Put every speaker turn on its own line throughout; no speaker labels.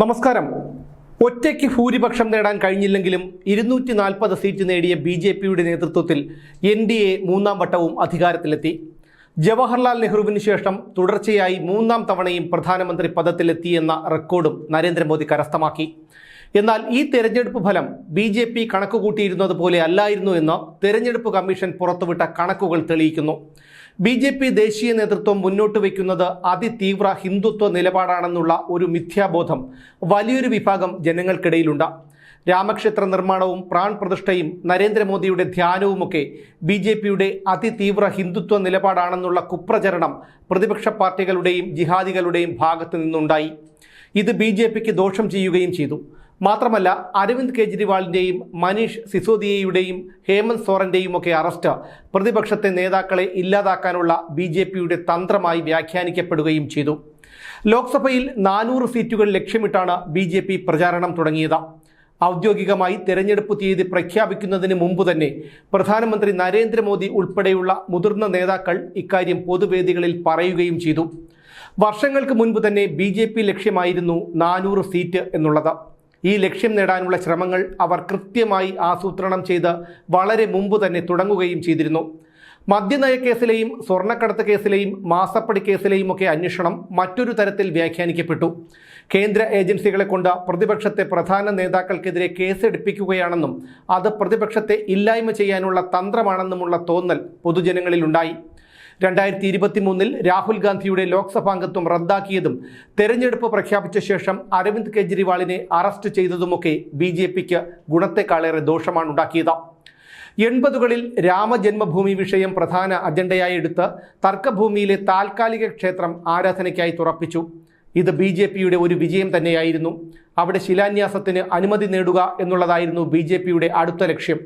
നമസ്കാരം. ഒറ്റയ്ക്ക് ഭൂരിപക്ഷം നേടാൻ കഴിഞ്ഞില്ലെങ്കിലും ഇരുന്നൂറ്റി നാൽപ്പത് സീറ്റ് നേടിയ ബി ജെ പിയുടെ നേതൃത്വത്തിൽ എൻ ഡി എ മൂന്നാം വട്ടവും അധികാരത്തിലെത്തി. ജവഹർലാൽ നെഹ്റുവിന് ശേഷം തുടർച്ചയായി മൂന്നാം തവണയും പ്രധാനമന്ത്രി പദത്തിലെത്തിയെന്ന റെക്കോർഡും നരേന്ദ്രമോദി കരസ്ഥമാക്കി. എന്നാൽ ഈ തെരഞ്ഞെടുപ്പ് ഫലം ബി ജെ പി കണക്കുകൂട്ടിയിരുന്നത് പോലെ അല്ലായിരുന്നു എന്ന് തെരഞ്ഞെടുപ്പ് കമ്മീഷൻ പുറത്തുവിട്ട കണക്കുകൾ തെളിയിക്കുന്നു. ബി ജെ പി ദേശീയ നേതൃത്വം മുന്നോട്ട് വയ്ക്കുന്നത് അതിതീവ്ര ഹിന്ദുത്വ നിലപാടാണെന്നുള്ള ഒരു മിഥ്യാബോധം വലിയൊരു വിഭാഗം ജനങ്ങൾക്കിടയിലുണ്ട്. രാമക്ഷേത്ര നിർമ്മാണവും പ്രാൺ പ്രതിഷ്ഠയും നരേന്ദ്രമോദിയുടെ ധ്യാനവുമൊക്കെ ബി ജെ പിയുടെ അതിതീവ്ര ഹിന്ദുത്വ നിലപാടാണെന്നുള്ള കുപ്രചരണം പ്രതിപക്ഷ പാർട്ടികളുടെയും ജിഹാദികളുടെയും ഭാഗത്തു നിന്നുണ്ടായി. ഇത് ബി ജെ പിക്ക് ദോഷം ചെയ്യുകയും ചെയ്തു. മാത്രമല്ല അരവിന്ദ് കെജ്രിവാളിന്റെയും മനീഷ് സിസോദിയയുടെയും ഹേമന്ത് സോറന്റെയും ഒക്കെ അറസ്റ്റ്. പ്രതിപക്ഷത്തെ നേതാക്കളെ ഇല്ലാതാക്കാനുള്ള ബി ജെ പിയുടെ തന്ത്രമായി വ്യാഖ്യാനിക്കപ്പെടുകയും ചെയ്തു. ലോക്സഭയിൽ നാനൂറ് സീറ്റുകൾ ലക്ഷ്യമിട്ടാണ് ബി ജെ പി പ്രചാരണം തുടങ്ങിയത്. ഔദ്യോഗികമായി തെരഞ്ഞെടുപ്പ് തീയതി പ്രഖ്യാപിക്കുന്നതിന് മുമ്പ് തന്നെ പ്രധാനമന്ത്രി നരേന്ദ്രമോദി ഉൾപ്പെടെയുള്ള മുതിർന്ന നേതാക്കൾ ഇക്കാര്യം പൊതുവേദികളിൽ പറയുകയും ചെയ്തു. വർഷങ്ങൾക്ക് മുൻപ് തന്നെ ബി ലക്ഷ്യമായിരുന്നു നാനൂറ് സീറ്റ് എന്നുള്ളത്. ഈ ലക്ഷ്യം നേടാനുള്ള ശ്രമങ്ങൾ അവർ കൃത്യമായി ആസൂത്രണം ചെയ്ത് വളരെ മുമ്പ് തന്നെ തുടങ്ങുകയും ചെയ്തിരുന്നു. മദ്യനയ കേസിലെയും സ്വർണക്കടത്ത് കേസിലെയും മാസപ്പടി കേസിലെയും ഒക്കെ അന്വേഷണം മറ്റൊരു തരത്തിൽ വ്യാഖ്യാനിക്കപ്പെട്ടു. കേന്ദ്ര ഏജൻസികളെ കൊണ്ട് പ്രതിപക്ഷത്തെ പ്രധാന നേതാക്കൾക്കെതിരെ കേസെടുപ്പിക്കുകയാണെന്നും അത് പ്രതിപക്ഷത്തെ ഇല്ലായ്മ ചെയ്യാനുള്ള തന്ത്രമാണെന്നുമുള്ള തോന്നൽ പൊതുജനങ്ങളിലുണ്ടായി. രണ്ടായിരത്തി ഇരുപത്തി മൂന്നിൽ രാഹുൽ ഗാന്ധിയുടെ ലോക്സഭാംഗത്വം റദ്ദാക്കിയതും തെരഞ്ഞെടുപ്പ് പ്രഖ്യാപിച്ച ശേഷം അരവിന്ദ് കെജ്രിവാളിനെ അറസ്റ്റ് ചെയ്തതുമൊക്കെ ബി ജെ പിക്ക് ഗുണത്തെക്കാളേറെ ദോഷമാണ് ഉണ്ടാക്കിയത് എൺപതുകളിൽ രാമജന്മഭൂമി വിഷയം പ്രധാന അജണ്ടയായി എടുത്ത് തർക്കഭൂമിയിലെ താൽക്കാലിക ക്ഷേത്രം ആരാധനയ്ക്കായി തുറപ്പിച്ചു. ഇത് ബി ജെ പിയുടെ ഒരു വിജയം തന്നെയായിരുന്നു. അവിടെ ശിലാന്യാസത്തിന് അനുമതി നേടുക എന്നുള്ളതായിരുന്നു ബി ജെ പിയുടെ അടുത്ത ലക്ഷ്യം.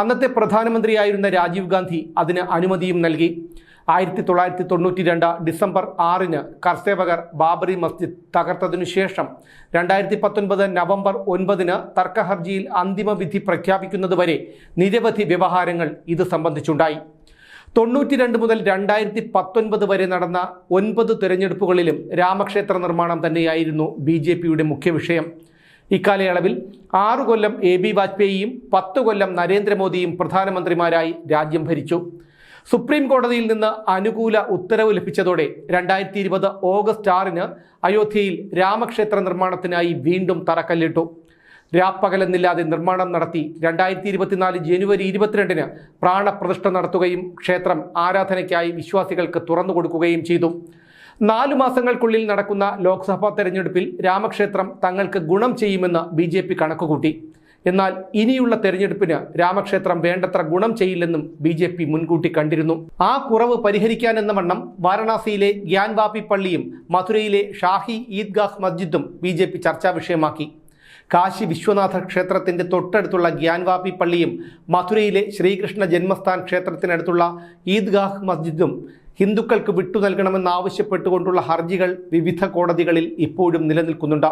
അന്നത്തെ പ്രധാനമന്ത്രിയായിരുന്ന രാജീവ് ഗാന്ധി അതിന് അനുമതിയും നൽകി. ആയിരത്തി തൊള്ളായിരത്തി തൊണ്ണൂറ്റി രണ്ട് ഡിസംബർ ആറിന് കർസേവകർ ബാബറി മസ്ജിദ് തകർത്തതിനു ശേഷം രണ്ടായിരത്തി പത്തൊൻപത് നവംബർ ഒൻപതിന് തർക്ക ഹർജിയിൽ അന്തിമ വിധി പ്രഖ്യാപിക്കുന്നതുവരെ നിരവധി വ്യവഹാരങ്ങൾ ഇത് സംബന്ധിച്ചുണ്ടായി. തൊണ്ണൂറ്റി രണ്ട് മുതൽ രണ്ടായിരത്തി പത്തൊൻപത് വരെ നടന്ന ഒൻപത് തിരഞ്ഞെടുപ്പുകളിലും രാമക്ഷേത്ര നിർമ്മാണം തന്നെയായിരുന്നു ബി ജെ പിയുടെ മുഖ്യ വിഷയം. ഇക്കാലയളവിൽ ആറു കൊല്ലം എ ബി വാജ്പേയിയും പത്ത് കൊല്ലം നരേന്ദ്രമോദിയും പ്രധാനമന്ത്രിമാരായി രാജ്യം ഭരിച്ചു. സുപ്രീം കോടതിയിൽ നിന്ന് അനുകൂല ഉത്തരവ് ലഭിച്ചതോടെ രണ്ടായിരത്തി ഇരുപത് ഓഗസ്റ്റ് ആറിന് അയോധ്യയിൽ രാമക്ഷേത്ര നിർമ്മാണത്തിനായി വീണ്ടും തറക്കല്ലിട്ടു. രാപ്പകലെന്നില്ലാതെ നിർമ്മാണം നടത്തി രണ്ടായിരത്തി ഇരുപത്തിനാല് ജനുവരി ഇരുപത്തിരണ്ടിന് പ്രാണപ്രതിഷ്ഠ നടത്തുകയും ക്ഷേത്രം ആരാധനയ്ക്കായി വിശ്വാസികൾക്ക് തുറന്നു കൊടുക്കുകയും ചെയ്തു. നാലു മാസങ്ങൾക്കുള്ളിൽ നടക്കുന്ന ലോക്സഭാ തെരഞ്ഞെടുപ്പിൽ രാമക്ഷേത്രം തങ്ങൾക്ക് ഗുണം ചെയ്യുമെന്ന് ബി കണക്കുകൂട്ടി. എന്നാൽ ഇനിയുള്ള തെരഞ്ഞെടുപ്പിന് രാമക്ഷേത്രം വേണ്ടത്ര ഗുണം ചെയ്യില്ലെന്നും ബി ജെ പി മുൻകൂട്ടി കണ്ടിരുന്നു. ആ കുറവ് പരിഹരിക്കാനെന്ന വണ്ണം വാരണാസിയിലെ ഗ്യാൻവാപി പള്ളിയും മധുരയിലെ ഷാഹി ഈദ്ഗാഹ് മസ്ജിദും ബി ജെ പി ചർച്ചാ വിഷയമാക്കി. കാശി വിശ്വനാഥ ക്ഷേത്രത്തിന്റെ തൊട്ടടുത്തുള്ള ഗ്യാൻവാപി പള്ളിയും മധുരയിലെ ശ്രീകൃഷ്ണ ജന്മസ്ഥാൻ ക്ഷേത്രത്തിനടുത്തുള്ള ഈദ്ഗാഹ് മസ്ജിദും ഹിന്ദുക്കൾക്ക് വിട്ടു നൽകണമെന്നാവശ്യപ്പെട്ടുകൊണ്ടുള്ള ഹർജികൾ വിവിധ കോടതികളിൽ ഇപ്പോഴും നിലനിൽക്കുന്നുണ്ട്.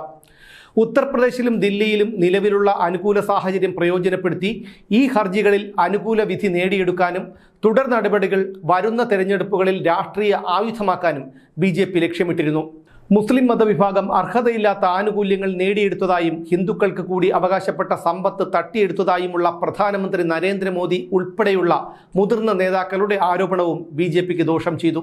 ഉത്തർപ്രദേശിലും ദില്ലിയിലും നിലവിലുള്ള അനുകൂല സാഹചര്യം പ്രയോജനപ്പെടുത്തി ഈ ഹർജികളിൽ അനുകൂല വിധി നേടിയെടുക്കാനും തുടർ നടപടികൾ വരുന്ന തെരഞ്ഞെടുപ്പുകളിൽ രാഷ്ട്രീയ ആയുധമാക്കാനും ബി ലക്ഷ്യമിട്ടിരുന്നു. മുസ്ലിം മതവിഭാഗം അർഹതയില്ലാത്ത ആനുകൂല്യങ്ങൾ നേടിയെടുത്തതായും ഹിന്ദുക്കൾക്ക് കൂടി അവകാശപ്പെട്ട സമ്പത്ത് തട്ടിയെടുത്തതായുമുള്ള പ്രധാനമന്ത്രി നരേന്ദ്രമോദി ഉൾപ്പെടെയുള്ള മുതിർന്ന നേതാക്കളുടെ ആരോപണവും ബി ദോഷം ചെയ്തു.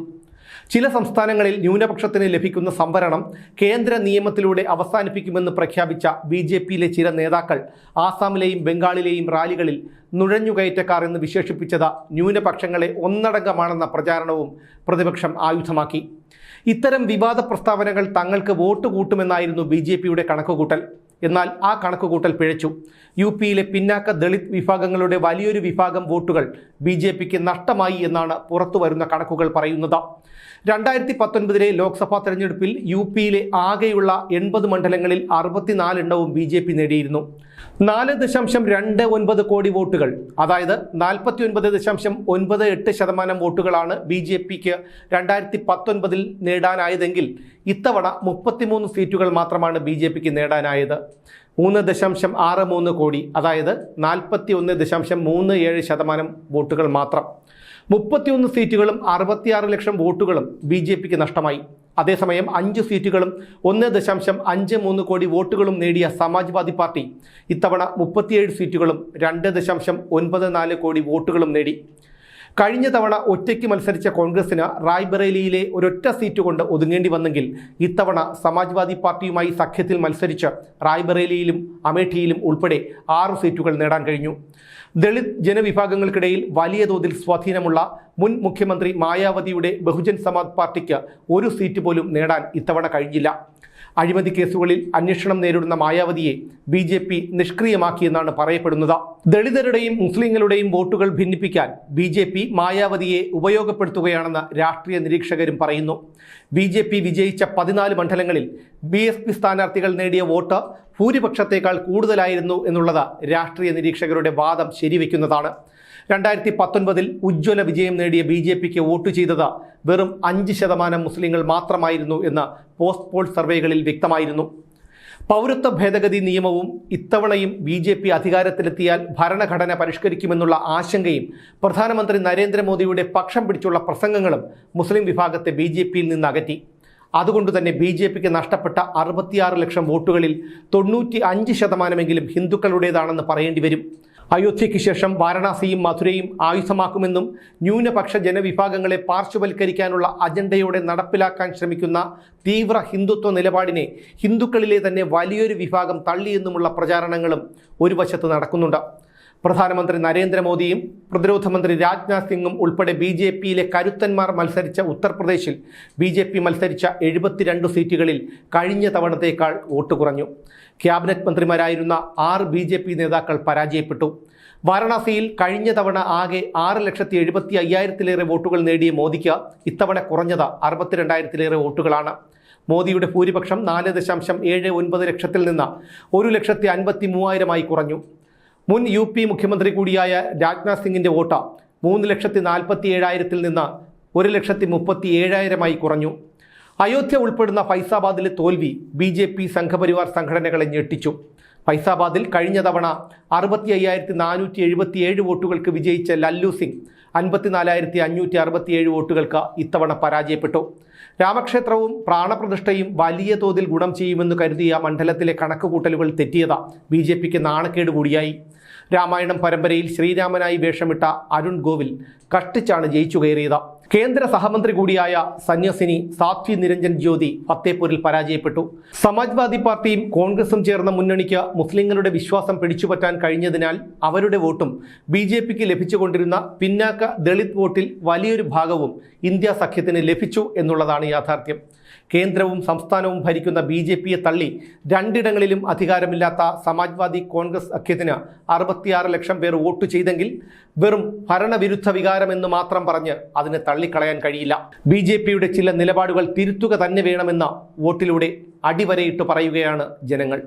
ചില സംസ്ഥാനങ്ങളിൽ ന്യൂനപക്ഷത്തിന് ലഭിക്കുന്ന സംവരണം കേന്ദ്ര നിയമത്തിലൂടെ അവസാനിപ്പിക്കുമെന്ന് പ്രഖ്യാപിച്ച ബി ജെ പിയിലെ ചില നേതാക്കൾ ആസാമിലെയും ബംഗാളിലെയും റാലികളിൽ നുഴഞ്ഞുകയറ്റക്കാർ എന്ന് വിശേഷിപ്പിച്ചത് ന്യൂനപക്ഷങ്ങളെ ഒന്നടങ്കമാണെന്ന പ്രചാരണവും പ്രതിപക്ഷം ആയുധമാക്കി. ഇത്തരം വിവാദ പ്രസ്താവനകൾ തങ്ങൾക്ക് വോട്ട് കൂട്ടുമെന്നായിരുന്നു ബി കണക്കുകൂട്ടൽ. എന്നാൽ ആ കണക്കുകൂട്ടൽ പിഴച്ചു. യു പിയിലെ പിന്നാക്ക ദളിത് വിഭാഗങ്ങളുടെ വലിയൊരു വിഭാഗം വോട്ടുകൾ ബി ജെ പിക്ക് നഷ്ടമായി എന്നാണ് പുറത്തുവരുന്ന കണക്കുകൾ പറയുന്നത്. രണ്ടായിരത്തി പത്തൊൻപതിലെ ലോക്സഭാ തെരഞ്ഞെടുപ്പിൽ യു പിയിലെ ആകെയുള്ള എൺപത് മണ്ഡലങ്ങളിൽ അറുപത്തിനാലെണ്ണവും ബി ജെ പി നേടിയിരുന്നു. നാല് ദശാംശം രണ്ട് ഒൻപത് കോടി വോട്ടുകൾ അതായത് നാൽപ്പത്തി ഒൻപത് ദശാംശം ഒൻപത് എട്ട് ശതമാനം വോട്ടുകളാണ് ബി ജെ പിക്ക് രണ്ടായിരത്തി പത്തൊൻപതിൽ നേടാനായതെങ്കിൽ ഇത്തവണ മുപ്പത്തിമൂന്ന് സീറ്റുകൾ മാത്രമാണ് ബി ജെ പിക്ക് നേടാനായത്. മൂന്ന് ദശാംശം ആറ് മൂന്ന് കോടി അതായത് നാൽപ്പത്തി ഒന്ന് ദശാംശം മൂന്ന് ഏഴ് ശതമാനം വോട്ടുകൾ മാത്രം. മുപ്പത്തിയൊന്ന് സീറ്റുകളും അറുപത്തിയാറ് ലക്ഷം വോട്ടുകളും ബി ജെ പിക്ക് നഷ്ടമായി. അതേസമയം അഞ്ച് സീറ്റുകളും ഒന്ന് ദശാംശം അഞ്ച് മൂന്ന് കോടി വോട്ടുകളും നേടിയ സമാജ്വാദി പാർട്ടി ഇത്തവണ മുപ്പത്തിയേഴ് സീറ്റുകളും രണ്ട് ദശാംശം ഒൻപത് നാല് കോടി വോട്ടുകളും നേടി. കഴിഞ്ഞ തവണ ഒറ്റയ്ക്ക് മത്സരിച്ച കോൺഗ്രസിന് റായ്ബറേലിയിലെ ഒരൊറ്റ സീറ്റ് കൊണ്ട് ഒതുങ്ങേണ്ടി വന്നെങ്കിൽ ഇത്തവണ സമാജ്വാദി പാർട്ടിയുമായി സഖ്യത്തിൽ മത്സരിച്ച് റായ്ബറേലിയിലും അമേഠിയിലും ഉൾപ്പെടെ ആറ് സീറ്റുകൾ നേടാൻ കഴിഞ്ഞു. ദളിത് ജനവിഭാഗങ്ങൾക്കിടയിൽ വലിയ തോതിൽ സ്വാധീനമുള്ള മുൻ മുഖ്യമന്ത്രി മായാവതിയുടെ ബഹുജൻ സമാജ് പാർട്ടിക്ക് ഒരു സീറ്റ് പോലും നേടാൻ ഇത്തവണ കഴിഞ്ഞില്ല. അഴിമതി കേസുകളിൽ അന്വേഷണം നേരിടുന്ന മായാവതിയെ ബി ജെ പി നിഷ്ക്രിയമാക്കിയെന്നാണ് പറയപ്പെടുന്നത്. ദളിതരുടെയും മുസ്ലിങ്ങളുടെയും വോട്ടുകൾ ഭിന്നിപ്പിക്കാൻ ബി ജെ പി മായാവതിയെ ഉപയോഗപ്പെടുത്തുകയാണെന്ന് രാഷ്ട്രീയ നിരീക്ഷകരും പറയുന്നു. ബി ജെ പി വിജയിച്ച പതിനാല് മണ്ഡലങ്ങളിൽ ബി എസ് പി സ്ഥാനാർത്ഥികൾ നേടിയ വോട്ട് ഭൂരിപക്ഷത്തേക്കാൾ കൂടുതലായിരുന്നു എന്നുള്ളത് രാഷ്ട്രീയ നിരീക്ഷകരുടെ വാദം ശരിവെക്കുന്നതാണ്. രണ്ടായിരത്തി പത്തൊൻപതിൽ ഉജ്ജ്വല വിജയം നേടിയ ബി ജെ പിക്ക് വോട്ട് ചെയ്തത് വെറും അഞ്ച് ശതമാനം മുസ്ലിങ്ങൾ മാത്രമായിരുന്നു എന്ന് പോസ്റ്റ് പോൾ സർവേകളിൽ വ്യക്തമായിരുന്നു. പൗരത്വ ഭേദഗതി നിയമവും ഇത്തവണയും ബി ജെ പി അധികാരത്തിലെത്തിയാൽ ഭരണഘടന പരിഷ്കരിക്കുമെന്നുള്ള ആശങ്കയും പ്രധാനമന്ത്രി നരേന്ദ്രമോദിയുടെ പക്ഷം പിടിച്ചുള്ള പ്രസംഗങ്ങളും മുസ്ലിം വിഭാഗത്തെ ബി ജെ പിയിൽ നിന്ന് അകറ്റി. അതുകൊണ്ട് തന്നെ ബി ജെ പിക്ക് നഷ്ടപ്പെട്ട അറുപത്തിയാറ് ലക്ഷം വോട്ടുകളിൽ തൊണ്ണൂറ്റി അഞ്ച് ശതമാനമെങ്കിലും ഹിന്ദുക്കളുടേതാണെന്ന് പറയേണ്ടി വരും. അയോധ്യയ്ക്ക് ശേഷം വാരണാസിയും മധുരയും ആയുധമാക്കുമെന്നും ന്യൂനപക്ഷ ജനവിഭാഗങ്ങളെ പാർശ്വവൽക്കരിക്കാനുള്ള അജണ്ടയോടെ നടപ്പിലാക്കാൻ ശ്രമിക്കുന്ന തീവ്ര ഹിന്ദുത്വ നിലപാടിനെ ഹിന്ദുക്കളിലെ തന്നെ വലിയൊരു വിഭാഗം തള്ളിയെന്നുമുള്ള പ്രചാരണങ്ങളും ഒരു വശത്ത് നടക്കുന്നുണ്ട്. പ്രധാനമന്ത്രി നരേന്ദ്രമോദിയും പ്രതിരോധ മന്ത്രി രാജ്നാഥ് സിംഗും ഉൾപ്പെടെ ബി ജെ പിയിലെ കരുത്തന്മാർ മത്സരിച്ച ഉത്തർപ്രദേശിൽ ബി ജെ പി മത്സരിച്ച എഴുപത്തിരണ്ട് സീറ്റുകളിൽ കഴിഞ്ഞ തവണത്തേക്കാൾ വോട്ട് കുറഞ്ഞു. ക്യാബിനറ്റ് മന്ത്രിമാരായിരുന്ന ആറ് ബി ജെ പി നേതാക്കൾ പരാജയപ്പെട്ടു. വാരണാസിയിൽ കഴിഞ്ഞ തവണ ആകെ ആറ് ലക്ഷത്തി എഴുപത്തി അയ്യായിരത്തിലേറെ വോട്ടുകൾ നേടിയ മോദിക്ക് ഇത്തവണ കുറഞ്ഞത് അറുപത്തിരണ്ടായിരത്തിലേറെ വോട്ടുകളാണ്. മോദിയുടെ ഭൂരിപക്ഷം നാല് ദശാംശം ഏഴ് ഒൻപത് ലക്ഷത്തിൽ നിന്ന് ഒരു ലക്ഷത്തി അൻപത്തി മൂവായിരമായി കുറഞ്ഞു. മുൻ യു പി മുഖ്യമന്ത്രി കൂടിയായ രാജ്നാഥ് സിംഗിന്റെ വോട്ട് മൂന്ന് ലക്ഷത്തി നാൽപ്പത്തി ഏഴായിരത്തിൽ നിന്ന് ഒരു ലക്ഷത്തി മുപ്പത്തി ഏഴായിരമായി കുറഞ്ഞു. അയോധ്യ ഉൾപ്പെടുന്ന ഫൈസാബാദിലെ തോൽവി ബി ജെ പി സംഘപരിവാർ സംഘടനകളെ ഞെട്ടിച്ചു. ഫൈസാബാദിൽ കഴിഞ്ഞ തവണ അറുപത്തി അയ്യായിരത്തി നാനൂറ്റി എഴുപത്തി ഏഴ് വോട്ടുകൾക്ക് വിജയിച്ച ലല്ലു സിംഗ് അൻപത്തിനാലായിരത്തി അഞ്ഞൂറ്റി അറുപത്തിയേഴ് വോട്ടുകൾക്ക് ഇത്തവണ പരാജയപ്പെട്ടു. രാമക്ഷേത്രവും പ്രാണപ്രതിഷ്ഠയും വലിയ തോതിൽ ഗുണം ചെയ്യുമെന്ന് കരുതിയ മണ്ഡലത്തിലെ കണക്കുകൂട്ടലുകൾ തെറ്റിയത ബി ജെ പിക്ക് നാണക്കേട് കൂടിയായി. രാമായണം പരമ്പരയിൽ ശ്രീരാമനായി വേഷമിട്ട അരുൺ ഗോവിൽ കഷ്ടിച്ചാണ് ജയിച്ചു കയറിയത്. കേന്ദ്ര സഹമന്ത്രി കൂടിയായ സന്യാസിനി സാത്വി നിരഞ്ജൻ ജ്യോതി ഫത്തേപൂരിൽ പരാജയപ്പെട്ടു. സമാജ്വാദി പാർട്ടിയും കോൺഗ്രസും ചേർന്ന മുന്നണിക്ക് മുസ്ലിങ്ങളുടെ വിശ്വാസം പിടിച്ചുപറ്റാൻ കഴിഞ്ഞതിനാൽ അവരുടെ വോട്ടും ബി ജെ പിക്ക് ലഭിച്ചുകൊണ്ടിരുന്ന പിന്നാക്ക ദളിത് വോട്ടിൽ വലിയൊരു ഭാഗവും ഇന്ത്യ സഖ്യത്തിന് ലഭിച്ചു എന്നുള്ളതാണ് യാഥാർത്ഥ്യം. കേന്ദ്രവും സംസ്ഥാനവും ഭരിക്കുന്ന ബി ജെ പിയെ തള്ളി രണ്ടിടങ്ങളിലും അധികാരമില്ലാത്ത സമാജ്വാദി കോൺഗ്രസ് സഖ്യത്തിന് അറുപത്തിയാറ് ലക്ഷം പേർ വോട്ട് ചെയ്തെങ്കിൽ വെറും ഭരണവിരുദ്ധ വികാരമെന്ന് മാത്രം പറഞ്ഞ് അതിനെ തള്ളിക്കളയാൻ കഴിയില്ല. ബി ജെ പിയുടെ ചില നിലപാടുകൾ തിരുത്തുക തന്നെ വേണമെന്ന വോട്ടിലൂടെ അടിവരയിട്ട് പറയുകയാണ് ജനങ്ങൾ.